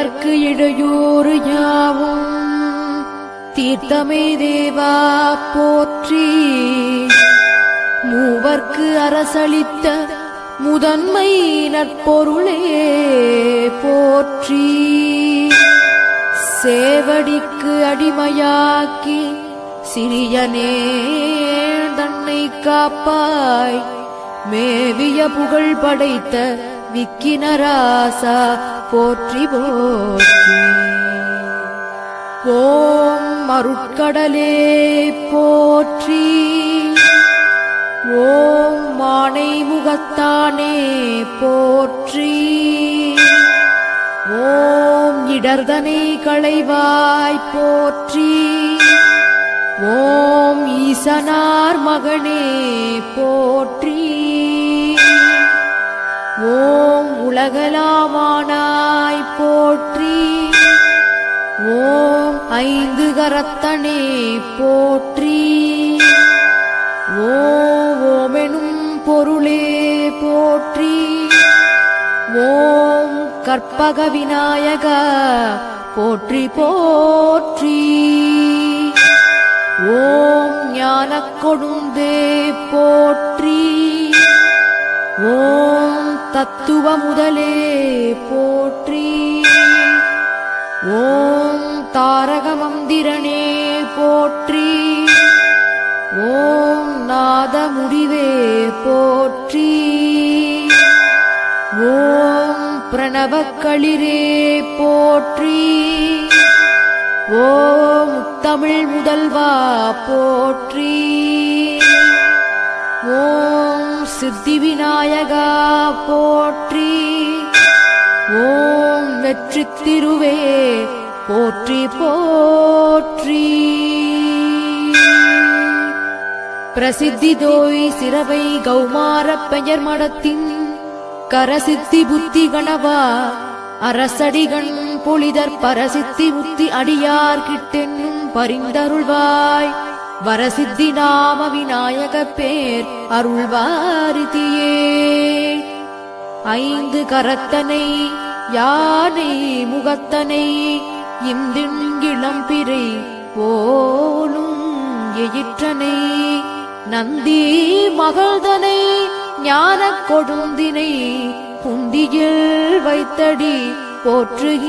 தேவர்க்கு இடையூறு யாவும். தீர்த்தமே தேவா போற்றி. மூவர்க்கு அரசளித்த முதன்மை நட்பொருளே போற்றி. சேவடிக்கு அடிமையாக்கி சிறியனே தன்னை காப்பாய். மேவிய புகழ் படைத்த விக்கினராசா போற்றி போற்றி. ஓம் மருட்கடலே போற்றி. ஓம் மானை முகத்தானே போற்றி. ஓம் இடர்தனை களைவாய் போற்றி. ஓம் ஈசனார் மகனே போற்றி. ஓம் உலகலாமானாய் ஓம் ஐந்து கரத்தனே போற்றி. ஓம் ஓமெனும் பொருளே போற்றி. ஓம் கற்பக விநாயக போற்றி போற்றி. ஓம் ஞான கொடுந்தே போற்றி. ஓம் தத்துவ முதலே போ மந்திரனே போற்றி. ஓம் நாத முடிவே போற்றி. ஓம் பிரணவக்களிரே போற்றி. ஓம் தமிழ் முதல்வா போற்றி. ஓம் சித்தி விநாயகா போற்றி. ஓம் வெற்றி திருவே போற்றி போற்றி. பிரசித்தி தோய் சிறவை கௌமார பெயர் மடத்தின் கரசித்தி புத்தி கணவா அரசடிகண் பொழிதற் பரசித்தி புத்தி அடியார் கிட்டென்னும் பரிந்தருள்வாய். வரசித்தி நாம விநாயக பேர் அருள்வாரிதியே ஐந்து கரத்தனை யானை முகத்தனை இந்திங்கிளம் பிறை போலும் எயிற்றனை நந்தி மகள்தனை ஞானக் கொடுந்தினை புந்தியில் வைத்தடி போற்றுகின்றேனே.